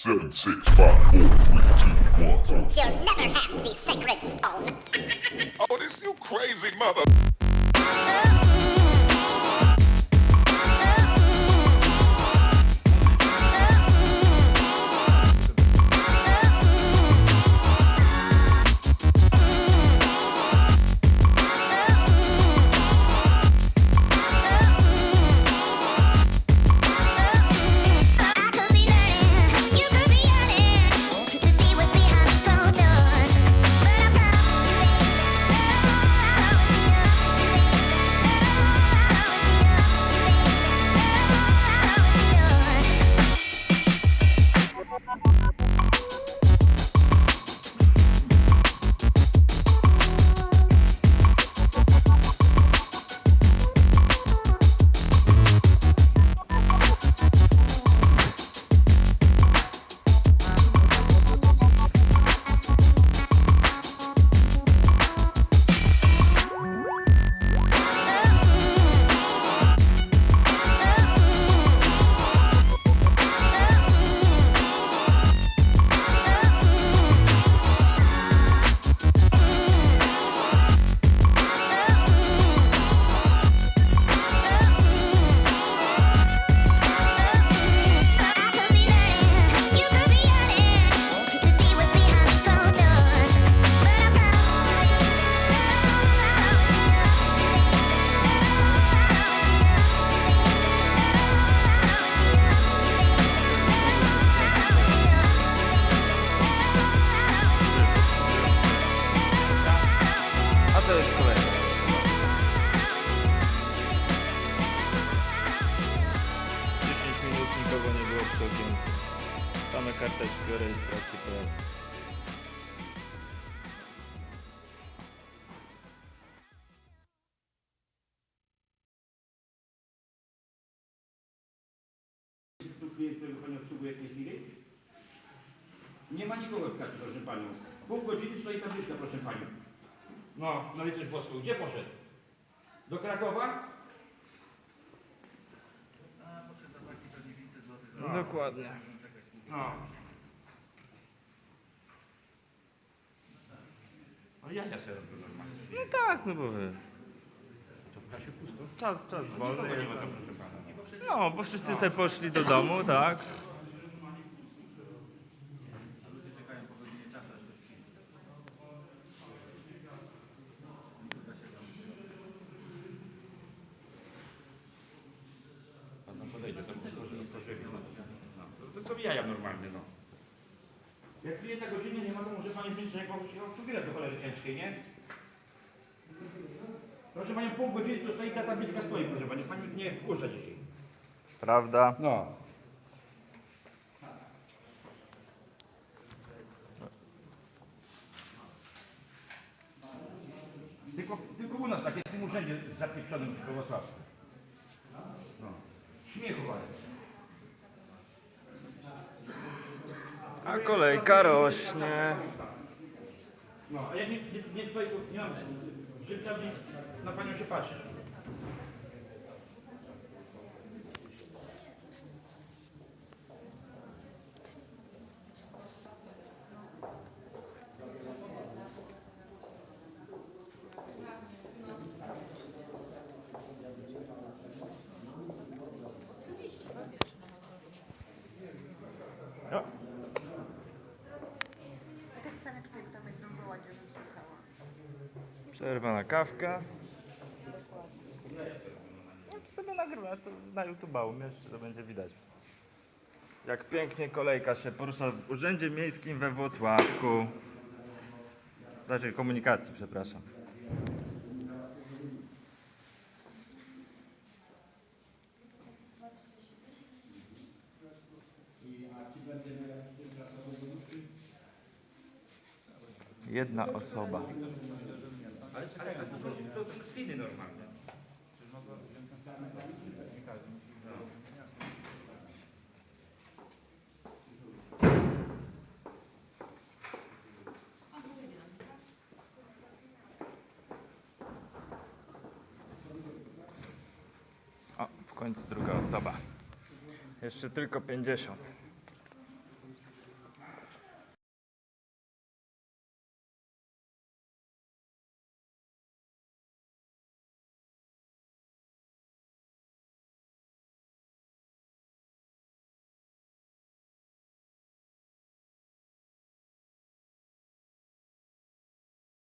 Seven, six, five, four, three, two, one. You'll never have the sacred stone. Oh, this you crazy mother. To jest minut nikogo nie było przy okienku. Same karteczki o rejestracji pojazdu. Tu klient, którego Pani obsługuje w tej chwili? Nie ma nikogo w kasie, proszę Panią. Pół godziny stoi tabliczka, proszę Panią. No, no i coś boską. Gdzie poszedł? Do Krakowa? Dokładnie. No. No ja ja sobie robię normalnie. No tak, no bo wy. To w kasie pusto? Czas, czas wolny Nikogo nie jest. ma tam, proszę Pana. No, bo wszyscy sobie poszli do domu, tak? To jaja normalnie, no. Jak klienta godziny nie ma, to może Pani wziąć jakąś obsługę do cholery ciężkiej, nie? Proszę Panią, pół godziny to stoi ta tabliczka stoi, proszę Pani. Pani nie wkurza dzisiaj. Prawda? No. Tylko, tylko u nas takie w tym urzędzie zapieprzonym w Wrocławiu. No. Śmiechu ale. A kolejka rośnie. No, a ja nie, nie, nie tutaj nie mam żywca na panią się patrzeć. No. Przerwa na kawkę. No sobie nagrywa, to na YouTube'a umieszczę, to będzie widać. Jak pięknie kolejka się porusza w Urzędzie Miejskim we Włocławku. Znaczy komunikacji, przepraszam. Jedna osoba. O, w końcu druga osoba. Jeszcze tylko 50.